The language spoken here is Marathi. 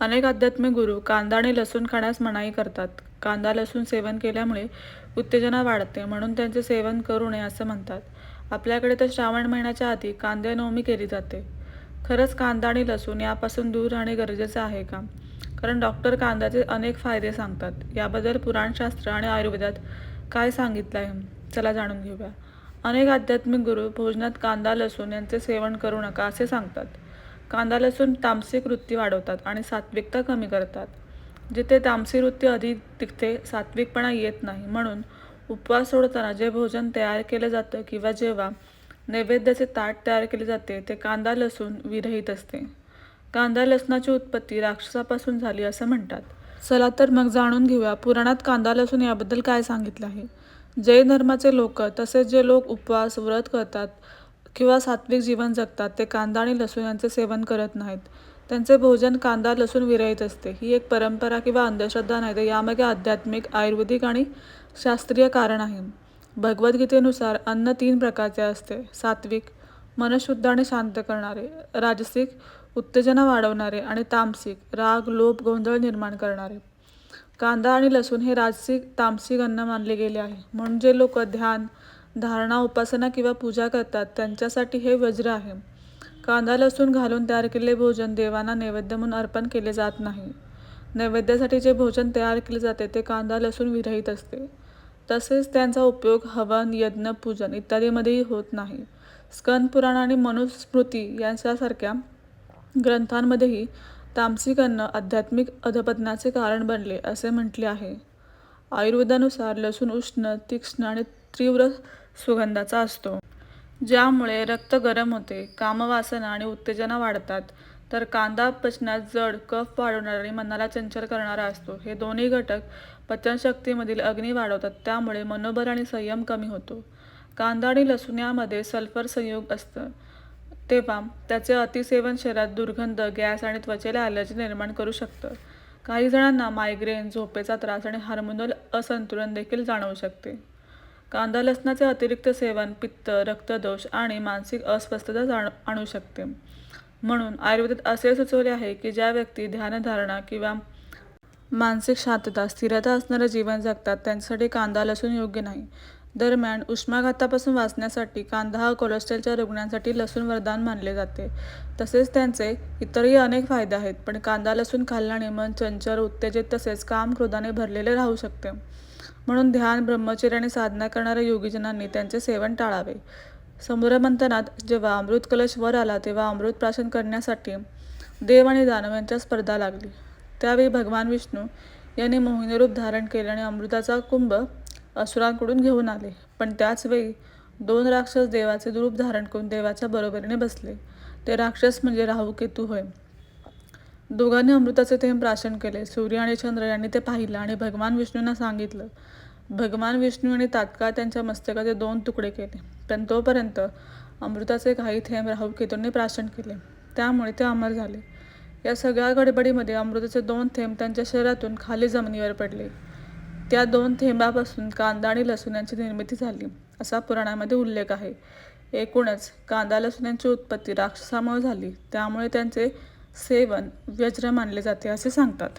अनेक आध्यात्मिक गुरु कांदा आणि लसूण खाण्यास मनाई करतात. कांदा लसूण सेवन केल्यामुळे उत्तेजना वाढते म्हणून त्यांचे सेवन करू नये असं म्हणतात. आपल्याकडे तर श्रावण महिन्याच्या आधी कांदे नवमी केली जाते. खरंच कांदा आणि लसूण यापासून दूर राहणे गरजेचं आहे का? कारण डॉक्टर कांद्याचे अनेक फायदे सांगतात. याबद्दल पुराणशास्त्र आणि आयुर्वेदात काय सांगितलं आहे चला जाणून घेऊया. अनेक आध्यात्मिक गुरु भोजनात कांदा लसूण यांचे सेवन करू नका असे सांगतात. कांदा लसूण तामसिक वृत्ती वाढवतात आणि सात्विकता कमी करतात. जिथे तामसी वृत्ती अधिक तिथे सात्विकपणा येत नाही. म्हणून उपवास सोडताना जे भोजन तयार केलं जातं किंवा जेव्हा नैवेद्याचे ताट तयार केले जाते ते कांदा लसूण विरहित असते. कांदा लसणाची उत्पत्ती राक्षसापासून झाली असं म्हणतात. चला तर मग जाणून घेऊया पुराणात कांदा लसूण याबद्दल काय सांगितलं आहे. जैन धर्माचे लोक तसेच जे लोक उपवास व्रत करतात किंवा सात्विक जीवन जगतात ते कांदा आणि लसूण यांचे सेवन करत नाहीत. त्यांचे भोजन कांदा लसूण विरहित असते. ही एक परंपरा किंवा अंधश्रद्धा नाही तर यामागे आध्यात्मिक आयुर्वेदिक आणि शास्त्रीय कारण आहे. भगवद्गीतेनुसार अन्न तीन प्रकारचे असते. सात्विक मनशुद्ध आणि शांत करणारे राजसिक उत्तेजना वाढवणारे आणि तामसिक राग लोभ गोंधळ निर्माण करणारे. कांदा आणि लसूण हे राजसिक तामसिक अन्न मानले गेले आहे. म्हणून जे लोक ध्यान धारणा उपासना किंवा पूजा करतात त्यांच्यासाठी हे वज्र आहे. कांदा लसूण घालून तयार केलेले भोजन देवांना नैवेद्य म्हणून अर्पण केले जात नाही. नैवेद्यासाठी जे भोजन तयार केले जाते ते कांदा लसूण विरहित असते. तसेच त्यांचा उपयोग हवन यज्ञ पूजन इत्यादीमध्येही होत नाही. स्कंद पुराण आणि मनुस्मृती यांच्यासारख्या ग्रंथांमध्येही तामसिक अन्न आध्यात्मिक अधपतनाचे कारण बनले असे म्हटले आहे. आयुर्वेदानुसार लसूण उष्ण तीक्ष्ण आणि तीव्र सुगंधाचा असतो. ज्यामुळे रक्त गरम होते कामवासना आणि उत्तेजना वाढतात. तर कांदा पचनात जड कफ वाढवणारा आणि मनाला चंचल करणारा असतो. हे दोन्ही घटक पचनशक्तीमधील अग्नी वाढवतात. त्यामुळे मनोबल आणि संयम कमी होतो. कांदा आणि लसूण यामध्ये सल्फर संयोग असतं. तेव्हा त्याचे अतिसेवन शरीरात दुर्गंध गॅस आणि त्वचेला ॲलर्जी निर्माण करू शकतं. काही जणांना मायग्रेन झोपेचा त्रास आणि हार्मोनल असंतुलन देखील जाणवू शकते. कांदा लसणाचे अतिरिक्त सेवन पित्त रक्तदोष आणि मानसिक अस्वस्थता जाण आणू शकते. म्हणून आयुर्वेदात असे सुचवले आहे की ज्या व्यक्ती ध्यानधारणा किंवा मानसिक शांतता स्थिरता असणारं जीवन जगतात त्यांच्यासाठी कांदा लसूण योग्य नाही. दरम्यान उष्माघातापासून वाचण्यासाठी कांदा हा कोलेस्ट्रॉलच्या रुग्णांसाठी लसूण वरदान मानले जाते. तसेच त्यांचे इतरही अनेक फायदे आहेत पण कांदा लसूण खाल्ल्याने मन चंचल उत्तेजित तसेच काम क्रोधाने भरलेले राहू शकते. म्हणून ध्यान ब्रह्मचर्य आणि साधना करणाऱ्या योगीजनांनी त्यांचे सेवन टाळावे. समुद्रमंथनात जेव्हा अमृत कलश वर आला तेव्हा अमृत प्राशन करण्यासाठी देव आणि दानव यांच्या स्पर्धा लागली. त्यावेळी भगवान विष्णू यांनी मोहिनीरूप धारण केले आणि अमृताचा कुंभ असुरांकडून घेऊन आले. पण त्याचवेळी दोन राक्षस देवाचे रूप धारण करून देवाच्या बरोबरीने बसले. ते राक्षस म्हणजे राहू केतू होय. दोघांनी अमृताचे थेंब प्राशन केले. सूर्य आणि चंद्र यांनी ते पाहिलं आणि भगवान विष्णूंना सांगितलं. भगवान विष्णू आणि तात्काळ त्यांच्या मस्तकाचे दोन तुकडे केले. पण तोपर्यंत अमृताचे काही थेंब राहू केतूंनी प्राशन केले. त्यामुळे ते अमर झाले. या सगळ्या गडबडीमध्ये अमृताचे दोन थेंब त्यांच्या शरीरातून खाली जमिनीवर पडले. त्या दोन थेंबापासून कांदा आणि लसूण यांची निर्मिती झाली असा पुराणामध्ये उल्लेख आहे. एकूणच कांदा लसूण यांची उत्पत्ती राक्षसामुळे झाली. त्यामुळे त्यांचे सेवन व्यज्र मानले जाते असे सांगतात.